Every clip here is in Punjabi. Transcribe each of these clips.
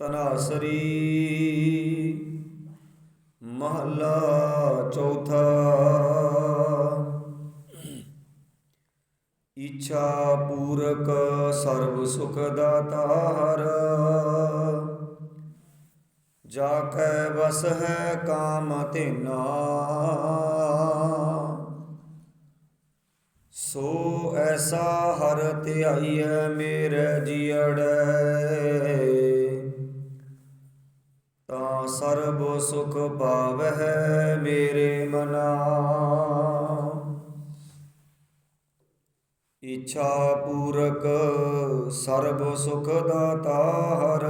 ਤਨਾਸਰੀ ਮਹਲਾ ਚੌਥਾ। ਇੱਛਾ ਪੂਰਕ ਸਰਬ ਸੁਖ ਦਾਤਾਰ ਜਾ ਕੈ ਵਸ ਹੈ ਕਾਮ ਧਿਨਾ। ਸੋ ਐਸਾ ਹਰ ਧਿਆਈਐ ਮੇਰੇ ਜੀੜੈ ਤਾਂ ਸਰਬ ਸੁਖ ਪਾਵਹਿ ਮੇਰੇ ਮਨਾ। ਇੱਛਾ ਪੂਰਕ ਸਰਬ ਸੁਖ ਦਾਤਾ ਹਰ।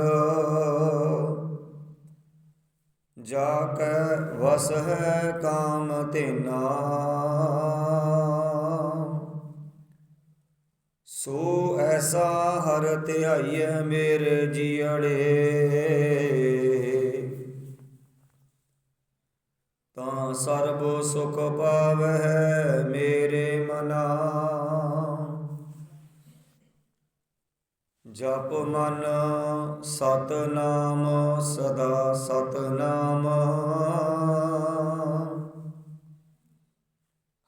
ਜਾ ਕੈ ਵਸ ਹੈ ਕਾਮ ਧਿਨਾ। ਸੋ ਐਸਾ ਹਰ ਧਿਆਈਐ ਮੇਰੇ ਜੀੜੇ ਤਾਂ ਸਰਬ ਸੁਖ ਪਾਵਹਿ ਮੇਰੇ ਮਨਾ। ਜਪ ਮਨ ਸਤਨਾਮ ਸਦਾ ਸਤਨਾਮ।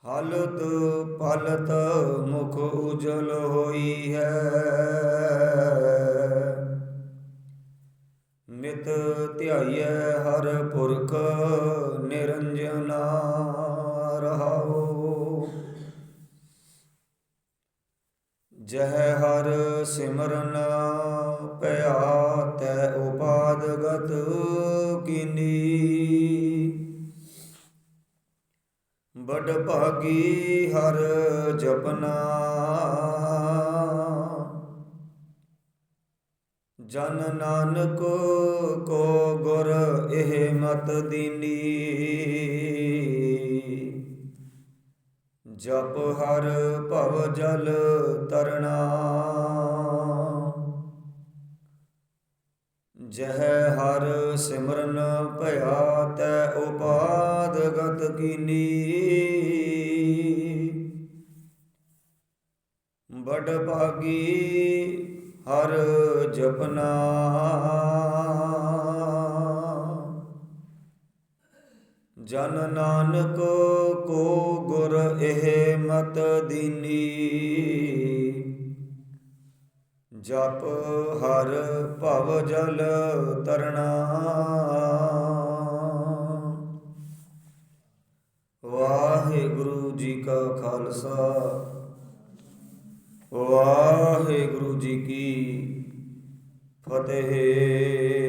ਹਲਤ ਪਲਤ ਮੁਖ ਉਜਲ ਹੋਈ ਹੈ। ਨਿਤ ਧਿਆਈਐ ਹਰ ਪੁਰਖ ਨਿਰੰਜਨਾ ਰਹਾਉ। ਜਹ ਹਰ ਸਿਮਰਨ ਪਿਆ ਤੈ ਉਪਾਦਗਤ ਕੀਨੀ। ਬੜ ਭਾਗੀ ਹਰ ਜਪਨਾ ਜਨ ਨਾਨਕ ਕੋ ਗੁਰ ਇਹ ਮਤ ਦੀਨੀ। ਜਪ ਹਰ ਭਵ ਜਲ ਤਰਣਾ। ਜਹ ਹਰ ਸਿਮਰਨ ਭਇਆ ਤੈ ਉਪਾਦ ਗਤ ਕੀਨੀ। ਬੜ ਭਾਗੀ ਹਰ ਜਪਨਾ। ਜਨ ਨਾਨਕ ਕੋ ਗੁਰ ਇਹ ਮਤ ਦੀਨੀ। ਜਪ ਹਰ ਭਵ ਜਲ ਤਰਣਾ। ਵਾਹਿਗੁਰੂ ਜੀ ਕਾ ਖਾਲਸਾ। ਵਾਹਿਗੁਰੂ ਜੀ ਕੀ ਫਤਿਹ।